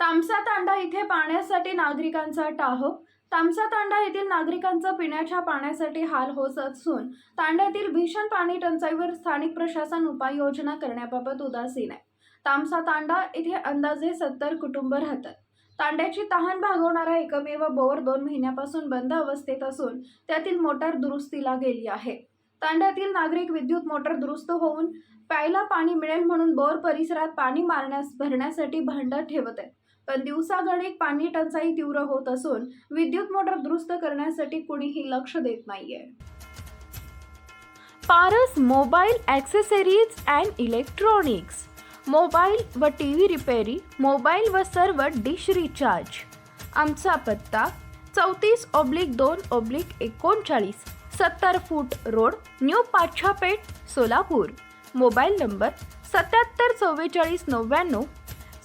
तामसा तांडा इथे पाण्यासाठी नागरिकांचा टाह. तामसा तांडा येथील नागरिकांचा पिण्याच्या पाण्यासाठी हाल होत असून तांड्यातील भीषण पाणी टंचाईवर स्थानिक प्रशासन उपाययोजना करण्याबाबत उदासीन आहे. तामसा तांडा येथे अंदाजे सत्तर कुटुंब राहतात. तांड्याची तहान भागवणारा एकमेव बोर दोन महिन्यापासून बंद अवस्थेत असून त्यातील मोटार दुरुस्तीला गेली आहे. तांड्यातील नागरिक विद्युत मोटर दुरुस्त होऊन प्यायला पाणी मिळेल म्हणून बोर परिसरात पाणी मारण्यास भरण्यासाठी भांडं ठेवत आहेत. पण दिवसागणिक पाणी टंचाई तीव्र होत असून विद्युत मोटर दुरुस्त करण्यासाठी कुणीही लक्ष देत नाहीये. Paras mobile accessories and electronics. Mobile व टी व्ही रिपेरी मोबाईल व सर्व डिश रिचार्ज. आमचा पत्ता चौतीस ऑब्लिक दोन ऑब्लिक एकोणचाळीस सत्तर foot road new Pachhapeth Solapur. Mobile number सत्याहत्तर चव्वेचाळीस नव्याण्णव